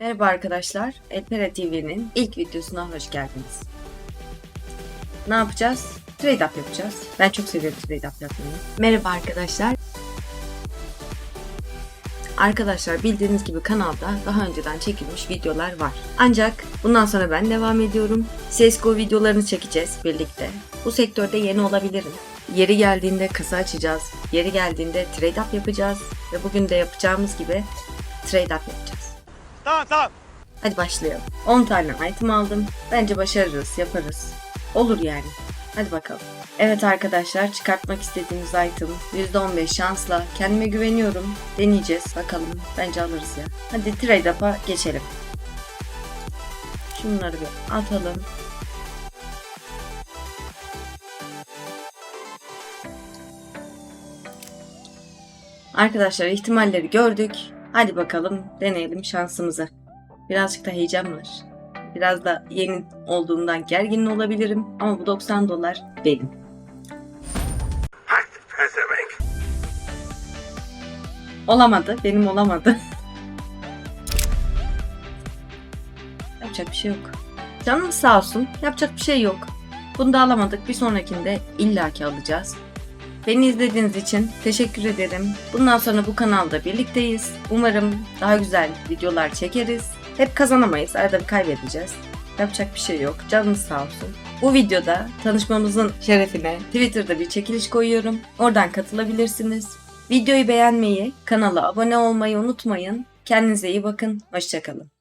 Merhaba arkadaşlar, Elpera TV'nin ilk videosuna hoş geldiniz. Ne yapacağız? Trade up yapacağız. Ben çok seviyorum trade up yapmayı. Merhaba arkadaşlar. Arkadaşlar bildiğiniz gibi kanalda daha önceden çekilmiş videolar var. Ancak bundan sonra ben devam ediyorum. CSGO videolarını çekeceğiz birlikte. Bu sektörde yeni olabilirim. Yeri geldiğinde kasa açacağız. Yeri geldiğinde trade up yapacağız. Ve bugün de yapacağımız gibi trade up yapacağız. Tamam tamam. Hadi başlayalım. 10 tane item aldım. Bence başarırız, yaparız. Olur yani. Hadi bakalım. Evet arkadaşlar çıkartmak istediğimiz item %15 şansla kendime güveniyorum. Deneyeceğiz bakalım. Bence alırız ya. Hadi trade up'a geçelim. Şunları bir atalım. Arkadaşlar ihtimalleri gördük. Hadi bakalım deneyelim şansımızı. Birazcık da heyecan var. Biraz da yeni olduğumdan gergin olabilirim ama bu 90 dolar benim. Olamadı, benim olamadı. Yapacak bir şey yok. Canımız sağ olsun, yapacak bir şey yok. Bunu da alamadık, bir sonrakinde illaki alacağız. Beni izlediğiniz için teşekkür ederim. Bundan sonra bu kanalda birlikteyiz. Umarım daha güzel videolar çekeriz. Hep kazanamayız, arada bir kaybedeceğiz. Yapacak bir şey yok, canınız sağ olsun. Bu videoda tanışmamızın şerefine Twitter'da bir çekiliş koyuyorum. Oradan katılabilirsiniz. Videoyu beğenmeyi, kanala abone olmayı unutmayın. Kendinize iyi bakın, hoşçakalın.